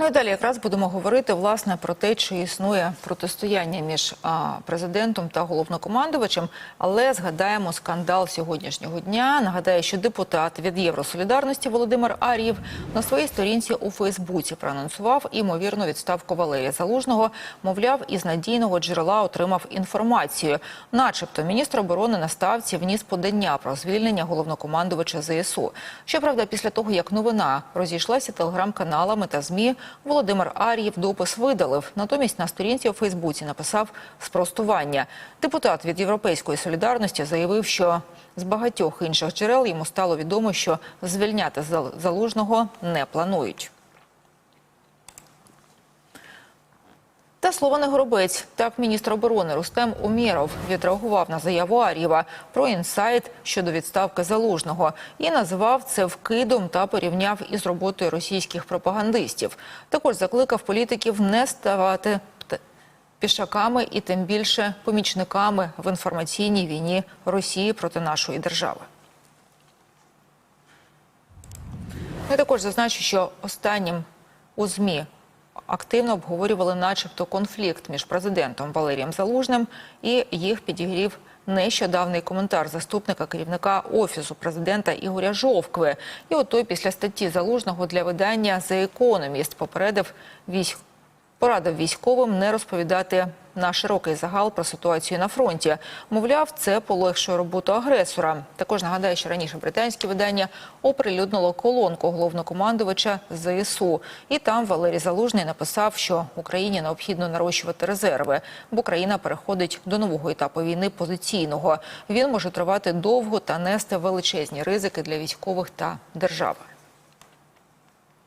Ну і далі якраз будемо говорити власне про те, чи існує протистояння між а, президентом та головнокомандувачем. Але згадаємо скандал сьогоднішнього дня. Нагадаю, що депутат від Євросолідарності Володимир Ар'єв на своїй сторінці у Фейсбуці проанонсував імовірну відставку Валерія Залужного. Мовляв, із надійного джерела отримав інформацію, начебто міністр оборони на ставці вніс подання про звільнення головнокомандувача ЗСУ. Щоправда, після того як новина розійшлася телеграм-каналами та змі. Володимир Ар'єв допис видалив. Натомість на сторінці у Фейсбуці написав спростування. Депутат від Європейської солідарності заявив, що з багатьох інших джерел йому стало відомо, що звільняти Зал- залужного не планують. Та слово не горобець. Так міністр оборони Рустем Умєров відреагував на заяву Ар'єва про інсайт щодо відставки залужного і назвав це вкидом та порівняв із роботою російських пропагандистів. Також закликав політиків не ставати пішаками і тим більше помічниками в інформаційній війні Росії проти нашої держави. Я також зазначу, що останнім у ЗМІ активно обговорювали, начебто, конфлікт між президентом Валерієм Залужним і їх підігрів нещодавний коментар заступника керівника офісу президента Ігоря Жовкви. І от той після статті Залужного для видання The Economist попередив військ. Порадив військовим не розповідати на широкий загал про ситуацію на фронті. Мовляв, це полегшує роботу агресора. Також нагадаю, що раніше британське видання оприлюднило колонку головнокомандувача ЗСУ. І там Валерій Залужний написав, що Україні необхідно нарощувати резерви, бо країна переходить до нового етапу війни позиційного. Він може тривати довго та нести величезні ризики для військових та держави.